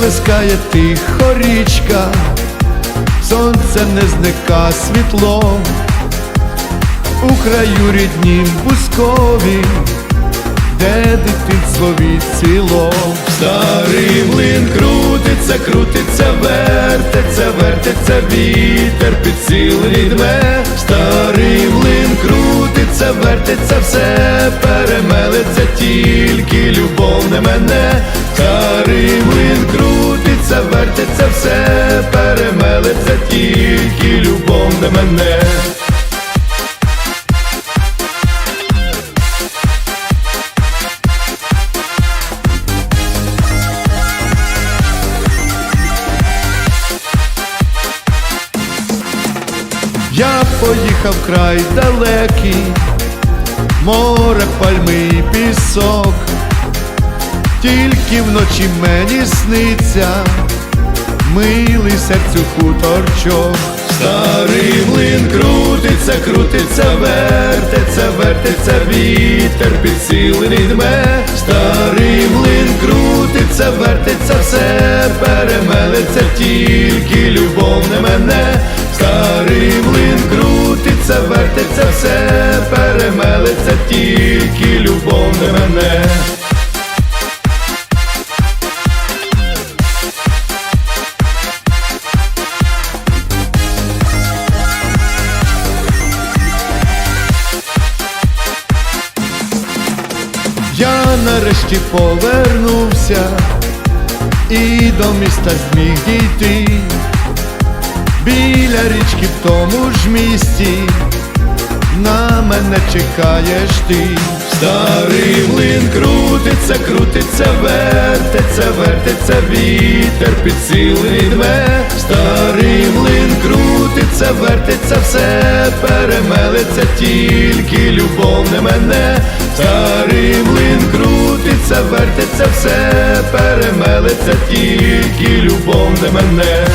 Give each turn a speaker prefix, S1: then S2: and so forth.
S1: плескає тихо річка, сонце не зника світлом, у краю ріднім бускові, де дитинство відцвіло. Старий млин крутиться, крутиться, вертиться, вертиться вітер під цілий дме. Старий млин крутиться, вертиться, все перемелиться, тільки любов не мене. Старий млин крутиться, вертиться, все перемелиться, тільки любов не мене. Я поїхав край далекий, море, пальми пісок, тільки вночі мені сниться, милий серцю хуторчок. Старий млин крутиться, крутиться, вертиться, вертиться вітер під цілий дме. Старий млин крутиться, вертиться, все перемелиться, тільки любов не мене. Старий млин крутиться, вертиться, все перемелиться, тільки любов не мене. Я нарешті повернувся і до міста зміг дійти. Біля річки в тому ж місті на мене чекаєш ти. Старий млин крутиться, крутиться, вертиться, вертиться вітер під цілий дме. Старий млин крутиться, вертиться, все перемелиться, тільки любов не мене. Старий млин крутиться, вертиться, все перемелиться, тільки любов не мене.